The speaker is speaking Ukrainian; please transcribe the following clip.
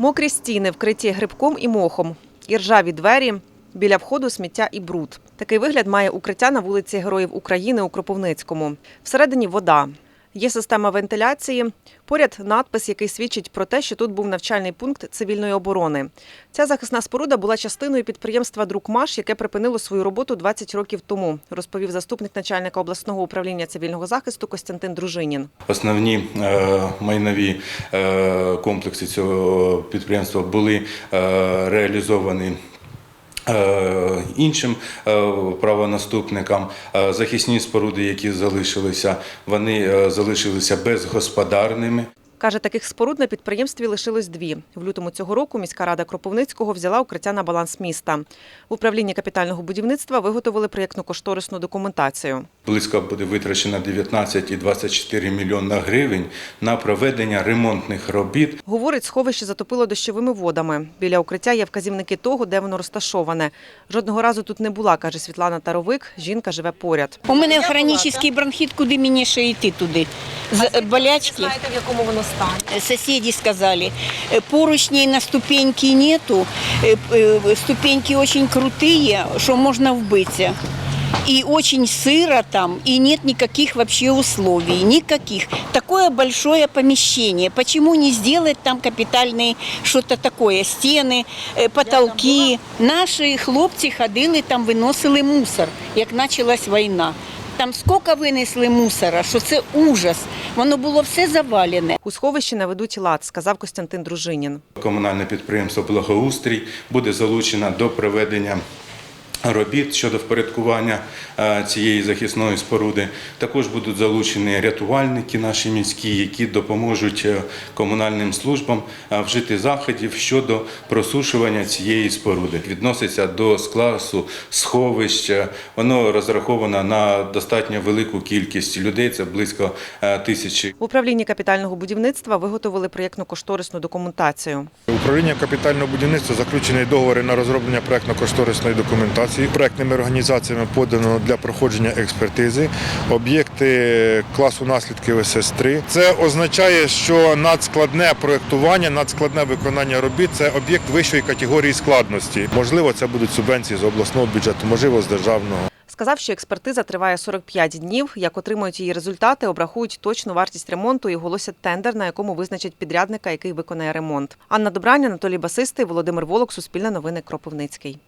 Мокрі стіни, вкриті грибком і мохом, і ржаві двері, біля входу сміття і бруд. Такий вигляд має укриття на вулиці Героїв України у Кропивницькому. Всередині вода. Є система вентиляції. Поряд надпис, який свідчить про те, що тут був навчальний пункт цивільної оборони. Ця захисна споруда була частиною підприємства Друкмаш, яке припинило свою роботу 20 років тому, розповів заступник начальника обласного управління цивільного захисту Костянтин Дружинін. Основні е, майнові е, комплекси цього підприємства були е, реалізовані. Е, Іншим е, правонаступникам Е, захисні споруди, які залишилися, вони залишилися безгосподарними. Каже, таких споруд на підприємстві лишилось дві. В лютому цього року міська рада Кропивницького взяла укриття на баланс міста. В управлінні капітального будівництва виготовили проєктно-кошторисну документацію Близько буде витрачено 19 і 24 мільйона гривень на проведення ремонтних робіт Говорить, сховище затопило дощовими водами. Біля укриття є вказівники того, де воно розташоване. Жодного разу тут не була, каже Світлана Таровик. Жінка живе поряд. У мене хронічний бронхіт, куди мені ще йти туди? З е, болячки. в якому воно стані? Соседи сказали, э, поручней на ступеньки нету, э, э, ступеньки очень крутые, что можно вбыться. И очень сыро там, и нет никаких вообще условий, никаких. Такое большое помещение. Почему не сделать там капитальные что-то такое? Стены, э, потолки. Наші хлопці ходили там, виносили мусор, як почалась війна. Там скільки винесли мусора, що це ужас. Воно було все завалене. У сховищі наведуть лад, сказав Костянтин Дружинін. Комунальне підприємство Благоустрій буде залучено до проведення робіт щодо впорядкування е, цієї захисної споруди. Також будуть залучені рятувальники наші міські, які допоможуть е, комунальним службам е, вжити заходів щодо просушування цієї споруди. Відноситься до класу сховища. Воно розраховано на достатньо велику кількість людей. Це близько тисячі В управлінні капітального будівництва виготовили проєктно-кошторисну документацію. Управління капітального будівництва заключений договори на розроблення проектно-кошторисної документації. Проектними організаціями подано для проходження експертизи об'єкти класу наслідків СС-3. Це означає, що надскладне проектування, надскладне виконання робіт це об'єкт вищої категорії складності. Можливо, це будуть субвенції з обласного бюджету, можливо, з державного. Сказав, що експертиза триває 45 днів. Як отримують її результати, обрахують точну вартість ремонту і оголосять тендер, на якому визначать підрядника, який виконає ремонт. Анна Добрання, Анатолій Басистий, Володимир Волок, Суспільне новини, Кропивницький.